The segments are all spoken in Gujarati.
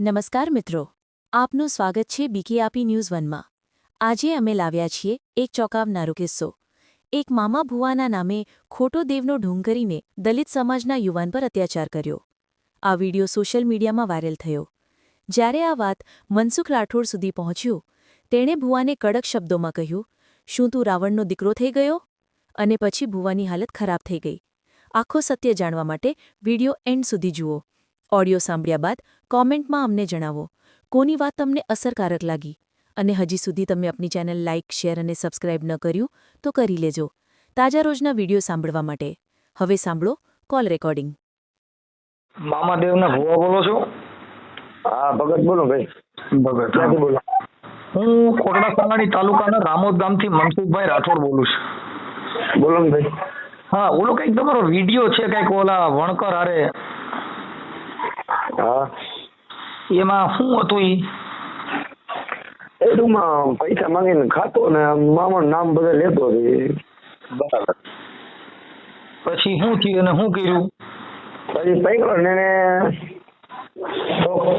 નમસ્કાર મિત્રો. આપનું સ્વાગત છે બીકેઆપી ન્યૂઝ વનમાં. આજે અમે લાવ્યા છીએ એક ચોંકાવનારો કિસ્સો. એક મામા ભુવાના નામે ખોટો દેવનો ઢોંગ કરીને દલિત સમાજના યુવાન પર અત્યાચાર કર્યો. આ વીડિયો સોશિયલ મીડિયામાં વાયરલ થયો. જ્યારે આ વાત મનસુખ રાઠોડ સુધી પહોંચ્યું, તેણે ભુવાને કડક શબ્દોમાં કહ્યું, શું તું રાવણનો દીકરો થઈ ગયો? અને પછી ભુવાની હાલત ખરાબ થઈ ગઈ. આખો સત્ય જાણવા માટે વીડિયો એન્ડ સુધી જુઓ. ઓડિયો સાંભળ્યા બાદ કોમેન્ટમાં અમને જણાવો. કોની વાત તમને અસરકારક લાગી? અને હજી સુધી તમે આપણી ચેનલ લાઇક શેર અને સબસ્ક્રાઇબ ન કર્યું તો કરી લેજો. તાજા રોજના વીડિયો સાંભળવા માટે. હવે સાંભળો કોલ રેકોર્ડિંગ. મામાદેવના ભુવા બોલો છો? હા ભગત બોલો ભાઈ. ભગત ક્યાંથી બોલો. હું કોટડા સાંગાણી તાલુકાના રામોદ ગામથી મનસુખભાઈ રાઠોડ બોલું છું. બોલો ભાઈ. હા ઓલો કંઈક તમારો વીડિયો છે કંઈક ઓલા વણકર હારે હા. એમાં શું હતું ઈ? એ ટૂંકમાં પૈસા માંગીને ખાતો ને મામાનું નામ બધા લેતો બરાબર. પછી શું થયું અને શું કર્યું? પછી પૈકડો ને એને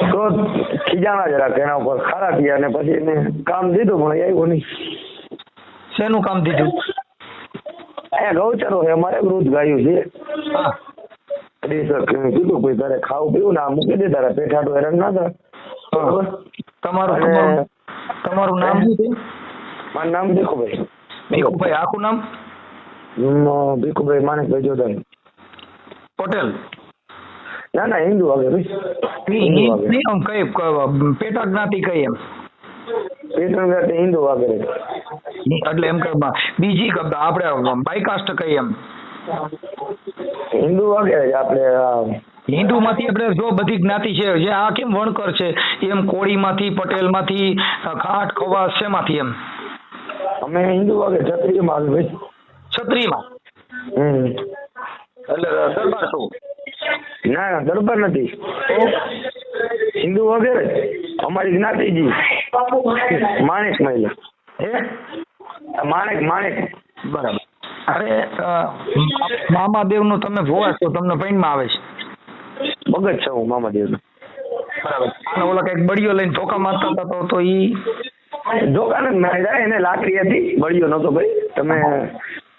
ક્રોધ ખીજાણા જરાક એના ઉપર ખારા થયા ને પછી એને કામ દીધું પણ એ આવ્યો નહીં. શેનું કામ દીધું? અહીંયા ગૌચરો છે અમારે વૃદ્ધ ગાયું છે. હા કીધું કોઈ તારે ખાવું પીવું ને આ મૂકી દે તારા પેઠાડું હેરાન ના થાય. તમારું તમારું તમારું નામ શું છે? મારું નામ ભીખુભાઈ. ભીખુભાઈ આખું નામ? ભીખુભાઈ માણેકભાઈ જોધાણી. પટેલ. ના ના હિન્દુ ભાઈ આમ કઈ પેટા જ્ઞાતિ કઈ એમ? ગાડી હિન્દુ વાગે. એટલે એમ કે બીજી આપડે આપણે બાયકાસ્ટ કઈ એમ? હિન્દુ વાગે આપણે હિન્દુ હિન્દુમાંથી આપણે જો બધી જ્ઞાતિ છે જે આ કેમ વણકર છે? એમ કોળીમાંથી પટેલમાંથી ખાટ ખવાસ શેમાંથી એમ? અમે હિન્દુ વાગે ક્ષત્રિયમાં ભાઈ ક્ષત્રિયમાં? હમ. એટલે દરબાર શું? ના ના દરબાર નથી. હિન્દુ વગેરે અમારી જ્ઞાતિજી. માણેક મહિલા. હે? માણેક માણેક. બરાબર. અરે નું તમે જોવા છો તમને પૈણમાં આવે છે? ભગત છે હું મામાદેવનો. બરાબર. અને ઓલા કંઈક બળીઓ લઈને ધોકા મારતા હતા તો તો ઈ? દુકાન જ માર્યા એને લાકડી હતી બળીઓ નતો ભાઈ. તમે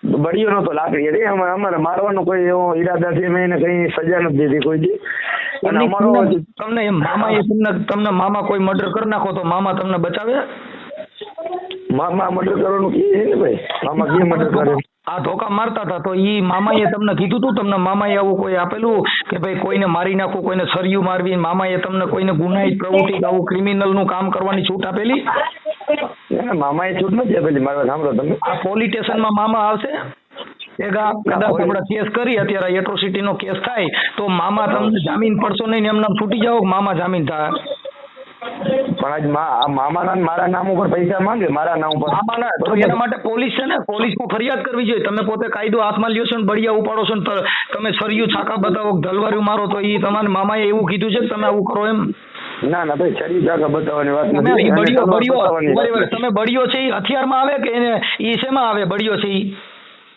બળીઓ નતો લાકડી હતી. અમારે અમારે મારવાનો કોઈ એવો ઈરાદાથી અમે એને કઈ સજા નથી દીધી કોઈ દી. અને અમારો તમને- એમ મામાએ તમને તમને મામા કોઈ મર્ડર કરી નાખો તો મામા તમને બચાવે? મામા મર્ડર કરવાનું કે છે ને ભાઈ. મામા કે મર્ડર કરે? આ ધોકા મારતા હતા. તો ઈ મામાએ તમને કીધું તું તમને મામાએ આવું કોઈ આપેલું કે ભાઈ કોઈને મારી નાખવું કોઈને સરિયું મારવી મામાએ તમને કોઈને ગુનાહિત પ્રવૃત્તિ આવું ક્રિમિનલનું કામ કરવાની છૂટ આપેલી? મામાએ છૂટ નથી આપેલી મારે સાંભળો તમે. આ પોલીસ સ્ટેશનમાં મામા આવશે? આ કદાચ આપણે કેસ કરી અત્યારે એટ્રોસિટી નો કેસ થાય તો મામા તમને જામીન પડશો નહીં એમ નામ છૂટી જાઓ મામા જામીન થાય પણ આજ આ મામાના મારા નામ ઉપર પૈસા માંગે મારા નામ ઉપર. મામાના તો એના માટે પોલીસ છે ને પોલીસમાં ફરિયાદ કરવી જોઈએ. તમે પોતે કાયદો હાથમાં લ્યો છો ને બળિયા ઉપાડો છો ને તમે સરિયું છાકા બતાવો ધલવાર્યું મારો તો એ તમારા મામાએ એવું કીધું છે કે તમે આવું કરો એમ? ના ના ભાઈ શરીર જાગા બતાવવાની વાત નથી. બળિયો બળિયો તમે બળિયો છે એ હથિયારમાં આવે કે એને એ શેમાં આવે બળિયો છે એ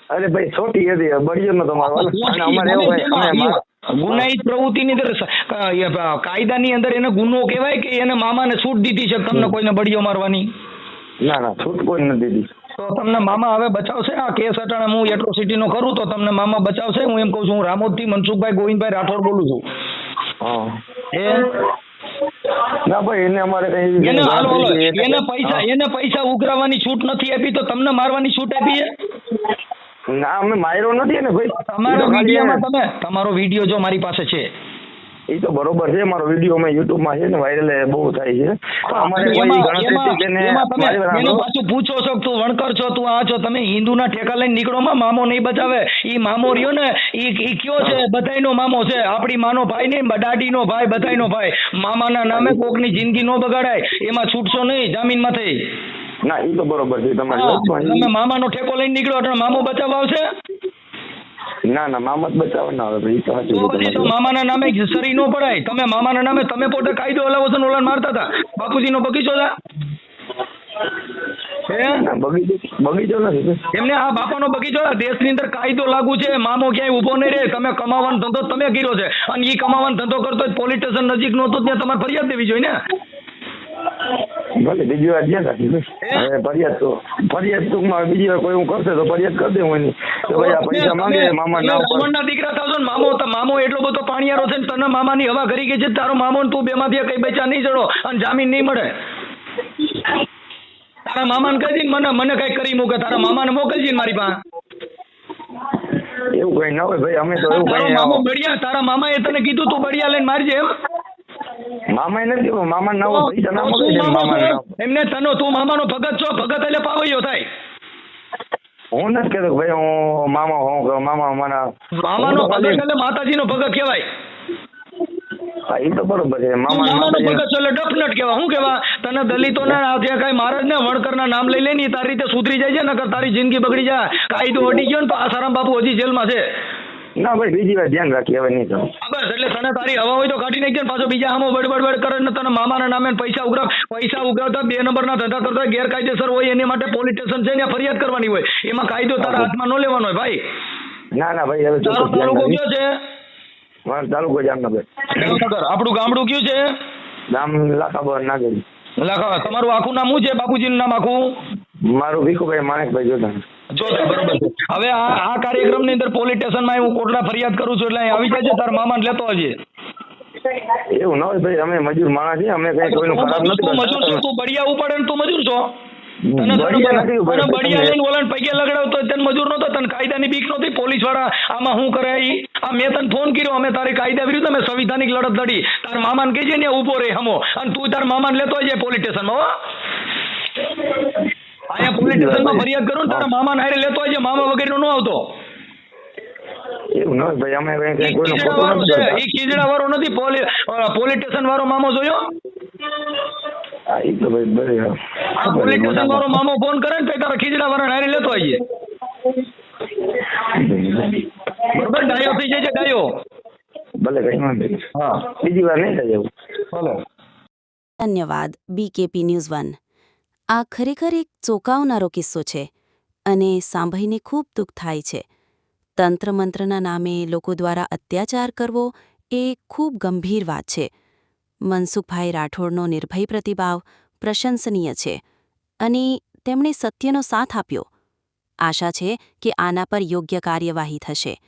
અરે ભાઈ છોટી હતી બળિયો નો તમારો અમારે એવું ભાઈ ગુનાહિત પ્રવૃત્તિની અંદર કાયદાની અંદર એને ગુનો કહેવાય કે એને મામાને છૂટ દીધી છે? તમને કોઈને બળિયો મારવાની? ના ના છૂટ કોઈ નથી દીધી. તો તમને મામા હવે બચાવશે? આ કેસ અટાણે હું એટ્રોસિટી નો કરું તો તમને મામા બચાવશે? હું એમ કહું છું હું રામોદથી મનસુખભાઈ ગોવિંદભાઈ રાઠોડ બોલું છું. એ ના ભાઈ એને અમારે એને હાલો હાલો એને પૈસા એને પૈસા ઉઘરાવવાની છૂટ નથી આપી તો તમને મારવાની છૂટ આપી છે? ના અમે માર્યો નથી ને ભાઈ. તમારો વિડીયોમાં તમે તમારો વીડિયો જો મારી પાસે છે. એ તો બરોબર છે મારો વીડિયો અમે યુટ્યુબમાં છે ને વાયરલ બહુ થાય છે. અમારે કોઈ ગણતરી છે ને એનું પાછું પૂછો છો તું વણકર છો તું આ છો તમે હિન્દુના ઠેકા લઈને નીકળો માં મામો નહીં બચાવે. ઈ મામો રહ્યો ને ઈ ઈ કયો છે? બધાયનો મામો છે. આપણી માનો ભાઈ નહીં દાડીનો ભાઈ બધાયનો ભાઈ. મામાના નામે કોકની જિંદગી નો બગાડાય. એમાં છૂટશો નહીં જામીનમાં થઈ. ના એ તો બરોબર છે તમારી વાત પણ તમે મામાનો ઠેકો લઈને નીકળો એટલે મામો બચાવવા આવશે? ના ના મામા બચાવવા ના આવે ભાઈ તો સાચું તો. મામાના નામે સરી નો પડાય. તમે મામાના નામે તમે પોતે કાયદો હલાવો છો ને મારતા હતા? બાપુજીનો બગીચો હતા બગીચો બગીચો નથી એમને આ બાપાનો બગીચો દેશની અંદર કાયદો લાગુ છે મામો ક્યાંય ઊભો નહીં રહે. તમે કમાવાનો ધંધો તમે કર્યો છે. અને ઈ કમાવાનો ધંધો કરતો પોલીસ સ્ટેશન નજીક નો તો ત્યાં તમારે ફરિયાદ દેવી જોઈએ ને? ભલે બીજી વાર રાખી હવે ફરિયાદ તો ફરિયાદ ટૂંકમાં બીજી વાર કોઈ હું કરશે તો ફરિયાદ કરી દે એની. તો ભાઈ આ પૈસા માંગે મામા ના ઉપર. દીકરા થાવ છો ને મામો તો મામો એટલો બધો પાણીયારો છે ને તને મામાની હવા કરી ગઈ છે તારો મામો ને તું બેમાંથી કઈ બચા નહીં ચડો અને જામીન નહીં મળે. તારા મામાને કહી મને મને કઈ કરી મૂકે તારા મામાને ને મોકલજે મારી પાસે. એવું કઈ ના હોય ભાઈ અમે તો એવું તારો કઈ મામો બળિયા તારા મામાએ તને કીધું તું બળિયા લઈને મારજે એમ. મામા નથી મામા ના પૈસા ના મળે મામા નો? એમને તનો તું મામાનો ભગત છો ભગત એટલે પાવૈયો થાય. હું નથી કેતો ભાઈ હું મામા હું મામા મારા મામાનો ભગત એટલે માતાજીનો ભગત કહેવાય. હા, એ તો બરોબર છે. તું મામા નો ભગત એટલે ડફનટ કેવા શું કહેવા? તને દલિતોના આ જે ને વણકર ના નામ લઈ લે ને તારી રીતે સુધરી જાય છે નકર તારી જિંદગી બગડી જાય. કાયદો અડી ગયો ને તો આસારામ બાપુ હજી જેલમાં છે. ના ભાઈ બીજી વાર ધ્યાન રાખી હવે નહીં બસ એટલે તને તારી હવા હોય તો કાઢી નાખજે પાછો બીજા હામો બડ બડ બડ કરે ને તને મામાના નામે પૈસા ઉઘરાવ પૈસા ઉઘરાવતા બે નંબરના ધંધા કરતા ગેરકાયદેસર હોય એની માટે પોલીસ સ્ટેશન છે ને ફરિયાદ કરવાની હોય. એમાં કાયદો તારા હાથમાં ન લેવાનો હોય ભાઈ. ના ના ભાઈ હવે તારો તાલુકો કયો છે? મારો તાલુકો જામનગર. જામનગર. આપણું ગામડું કયું છે? ગામ લાખાબર નાગરી લખા તમારું આખું નામ શું છે બાપુજીનું નામ આખું? મારું ભીખુભાઈ માણેકભાઈ જોતા જો બરોબર છે. હવે આ આ કાર્યક્રમની અંદર પોલીસ સ્ટેશનમાં હું કોટડા ફરિયાદ કરું છું એટલે આવી જાય તાર મામાને લેતો આવજે. એવું ના હોય ભાઈ અમે મજૂર માણસ છીએ અમે કઈ કોઈનું ખરાબ તું નથી મજૂર છો તું બળિયા ઉપાડે ને તું મજૂર છો. તને. બળિયા લઈને પગે લગડાવતો તને મજૂર નતો તને કાયદાની બીક નહોતી પોલીસવાળા આમાં શું કરે ઈ? આ મેં તને ફોન કર્યો અમે તારી કાયદા વિરુદ્ધ અમે સંવિધાનિક લડત લડી. તાર મામાને કહેજે ને ઊભો રે હમો. અને તું તાર મામાને લેતો આવજે પોલીસ સ્ટેશનમાં હો. અહીંયા પોલીસ સ્ટેશનમાં ફરિયાદ કરો ને તારા મામા હારે લેતો આવજે મામા વગેરેનો નો આવતો. એવું ના ભાઈ અમે કઈ કઈ ખીજડા વાળો નથી છે કરતા. ખીજડા વાળો નથી પોલીસ સ્ટેશન વાળો મામો જોયો? હા, ઈ તો ભાઈ ભાઈ આ પોલીસ સ્ટેશન વાળો મામો ફોન કરે ને તારા ખીજડા વાળા હારે લેતો આવજે. બરોબર ડાયો થઈ જાય છે ડાયો ભલે કઈ વાંધો હા. બીજી વાર નહીં થાય એવું. ભલે. ધન્યવાદ બીકેપી ન્યૂઝ વન આ ખરેખર એક ચોંકાવનારો કિસ્સો છે અને સાંભળીને ખૂબ દુઃખ થાય છે. તંત્ર મંત્રના નામે લોકો દ્વારા અત્યાચાર કરવો એ ખૂબ ગંભીર વાત છે. મનસુખભાઈ રાઠોડનો નિર્ભય પ્રતિભાવ પ્રશંસનીય છે અને તેમણે સત્યનો સાથ આપ્યો. આશા છે કે આના પર યોગ્ય કાર્યવાહી થશે.